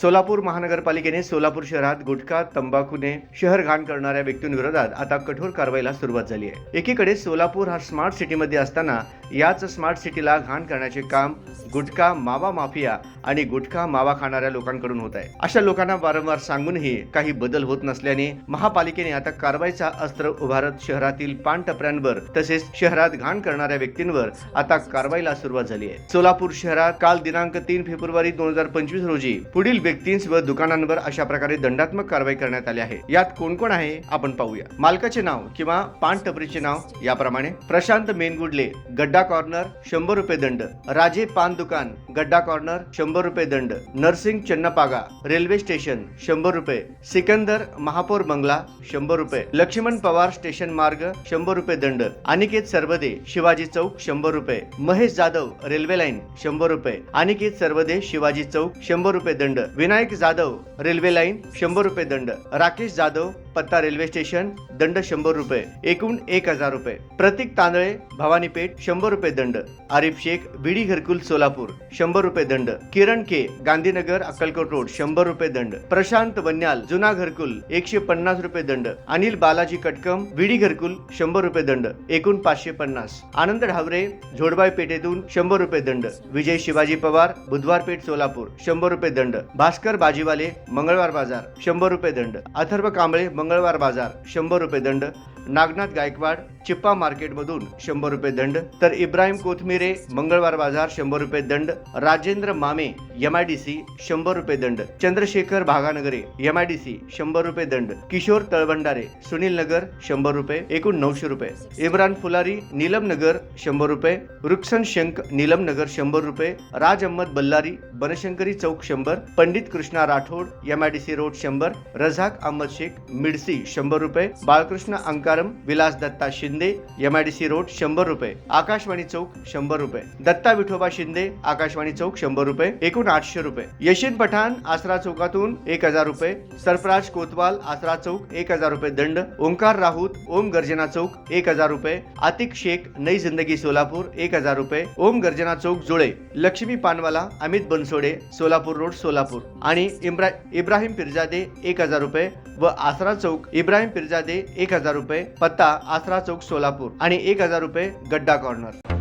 सोलापूर महानगरपालिकेने सोलापूर शहरात गुटखा तंबाखूने शहर घाण करणाऱ्या व्यक्तींविरोधात आता कठोर कारवाईला सुरुवात झाली आहे. एकीकडे सोलापूर हा स्मार्ट सिटीमध्ये असताना याच स्मार्ट सिटीला घाण करण्याचे काम गुटखा मावा माफिया आणि गुटखा मावा खाणाऱ्या लोकांकडून होत आहे. अशा लोकांना वारंवार सांगूनही काही बदल होत नसल्याने महापालिकेने आता कारवाईचा अस्त्र उभारत शहरातील पानटपऱ्यांवर तसेच शहरात घाण करणाऱ्या व्यक्तींवर आता कारवाईला सुरुवात झाली आहे. सोलापूर शहरात काल दिनांक तीन फेब्रुवारी दोन हजार पंचवीस रोजी पुढील व्यक्तींवर व दुकानांवर अशा प्रकारे दंडात्मक कारवाई करण्यात आली आहे. यात कोण कोण आहे? आपण पाहूया. मालकाचे नाव किंवा पान टपरीचे नाव याप्रमाणे प्रशांत मेनगुडले गड्डा कॉर्नर शंभर रुपये दंड. राजे पान दुकान गड्डा कॉर्नर शंभर रुपये दंड. नर्सिंग चन्नपागा रेल्वे स्टेशन शंभर रुपये. सिकंदर महापौर बंगला शंभर रुपये. लक्ष्मण पवार स्टेशन मार्ग शंभर रुपये दंड. अनिकेत सर्वदे शिवाजी चौक शंभर रुपये. महेश जाधव रेल्वे लाईन शंभर रुपये. अनिकेत सर्वदे शिवाजी चौक शंभर रुपये दंड. विनायक जाधव रेल्वे लाईन शंभर रुपये दंड. राकेश जाधव पत्ता रेल्वे स्टेशन दंड शंभर रुपये. एकूण एक हजार रुपये. प्रतीक तांदळे भवानीपेठ शंभर रुपये दंड. आरिफ शेख बीडी घरकुल सोलापूर शंभर रुपये दंड. किरण के गांधीनगर अक्कलकोट रोड शंभर रुपये दंड. प्रशांत वन्याल जुना घरकुल एकशे पन्नास रुपये दंड. अनिल बालाजी कटकम विडी घरकुल शंभर रुपये दंड. एकूण पाचशे पन्नास. आनंद ढावरे झोडबाई पेठेतून शंभर रुपये दंड. विजय शिवाजी पवार बुधवार पेठ सोलापूर शंभर रुपये दंड. भास्कर बाजीवाले मंगळवार बाजार शंभर रुपये दंड. अथर्व कांबळे मंगळवार बाजार शंभर रुपये दंड. नागनाथ गायकवाड चिप्पा मार्केटमधून शंभर रुपये दंड तर इब्राहिम कोथमिरे मंगळवार बाजार शंभर रुपये दंड राजेंद्र मामे एमआयडीसी आय डी सी शंभर रुपये दंड Chandrashekhar Bhaganagare MIDC I D C शंभर रुपये दंड किशोर तळभंडारे सुनील नगर शंभर रुपये एकूण नऊशे रुपये इम्रान फुलारी नीलम नगर शंभर रुपये रुक्सन शंक नीलम नगर शंभर रुपये राज अहमद बल्लारी बनशंकरी चौक शंभर Pandit Krishna Rathod MIDC I D C road शंभर रझाक अहमद शेख मिडसी शंभर रुपये Balkrishna Ankar farm Vilas Datta Shinde M I D C road शंभर रुपये. आकाशवाणी चौक शंभर रुपये. दत्ता विठोबा शिंदे आकाशवाणी चौक शंभर रुपये. एकूण आठशे रुपये. यशीन पठाण आसरा चौकातून एक हजार रुपये. सरफराज कोतवाल आसरा चौक एक हजार रुपये दंड. ओंकार राऊत ओम गर्जना चौक एक हजार रुपये. आतिक शेख नई जिंदगी सोलापूर एक हजार रुपये. ओम गर्जना चौक जुळे. लक्ष्मी पानवाला अमित बनसोडे सोलापूर रोड सोलापूर. आणि इब्राहिम पिरजादे एक हजार रुपये. व आसरा चौक इब्राहिम पिरजादे एक हजार रुपये पत्ता आसरा चौक सोलापूर आणि एक हजार रुपये गड्डा कॉर्नर.